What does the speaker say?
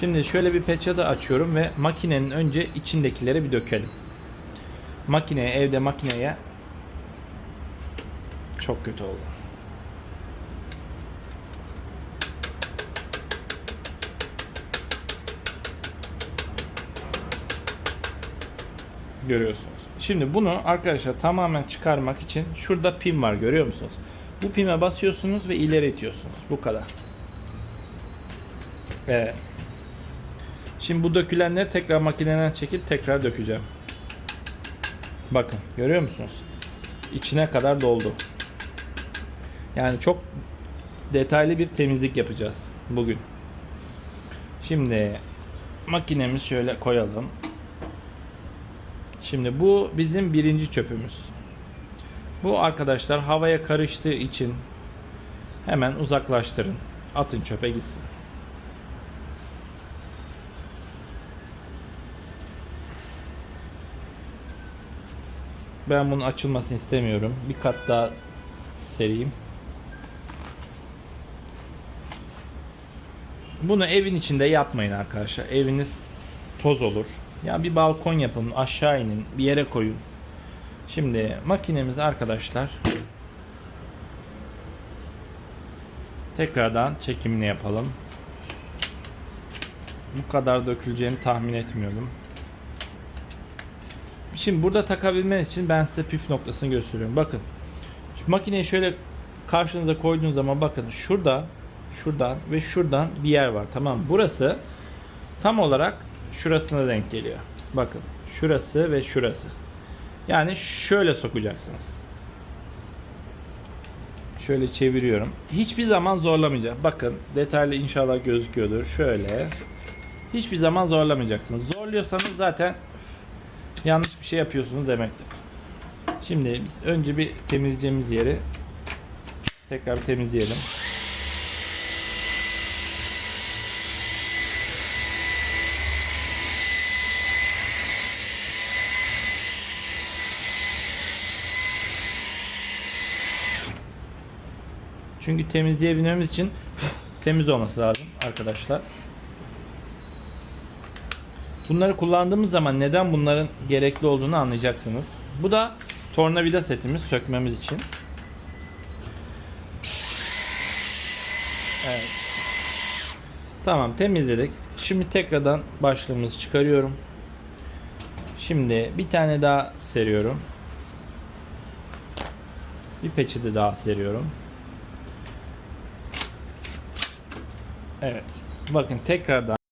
Şimdi şöyle bir peçete açıyorum ve makinenin önce içindekileri bir dökelim. Makineye, evde makineye çok kötü oldu. Görüyorsunuz. Şimdi bunu arkadaşlar tamamen çıkarmak için şurada pin var görüyor musunuz? Bu pime basıyorsunuz ve ileri itiyorsunuz. Bu kadar. Evet. Şimdi bu dökülenleri tekrar makineden çekip tekrar dökeceğim. Bakın görüyor musunuz? İçine kadar doldu. Yani çok detaylı bir temizlik yapacağız bugün. Şimdi makinemiz şöyle koyalım. Şimdi bu bizim birinci çöpümüz. Bu arkadaşlar havaya karıştığı için hemen uzaklaştırın. Atın çöpe gitsin. Ben bunun açılmasını istemiyorum. Bir kat daha sereyim. Bunu evin içinde yapmayın arkadaşlar. Eviniz toz olur. Ya bir balkon yapın, aşağı inin, bir yere koyun. Şimdi makinemiz arkadaşlar tekrardan çekimini yapalım. Bu kadar döküleceğini tahmin etmiyordum. Şimdi burada takabilmeniz için ben size püf noktasını gösteriyorum. Bakın. Şu makineyi şöyle karşınıza koyduğunuz zaman bakın şurada şuradan ve şuradan bir yer var. Tamam? Burası tam olarak şurasına denk geliyor. Bakın şurası ve şurası. Yani şöyle sokacaksınız. Şöyle çeviriyorum. Hiçbir zaman zorlamayacak. Bakın detaylı inşallah gözüküyordur. Şöyle. Hiçbir zaman zorlamayacaksınız. Zorluyorsanız zaten yanlış bir şey yapıyorsunuz demektir. Şimdi biz önce bir temizleyeceğimiz yeri tekrar bir temizleyelim. Çünkü temizleyebilmemiz için temiz olması lazım arkadaşlar. Bunları kullandığımız zaman neden bunların gerekli olduğunu anlayacaksınız. Bu da tornavida setimiz sökmemiz için. Evet. Tamam temizledik. Şimdi tekrardan başlığımızı çıkarıyorum. Şimdi bir tane daha seriyorum. Bir peçete daha seriyorum. Evet. Bakın tekrardan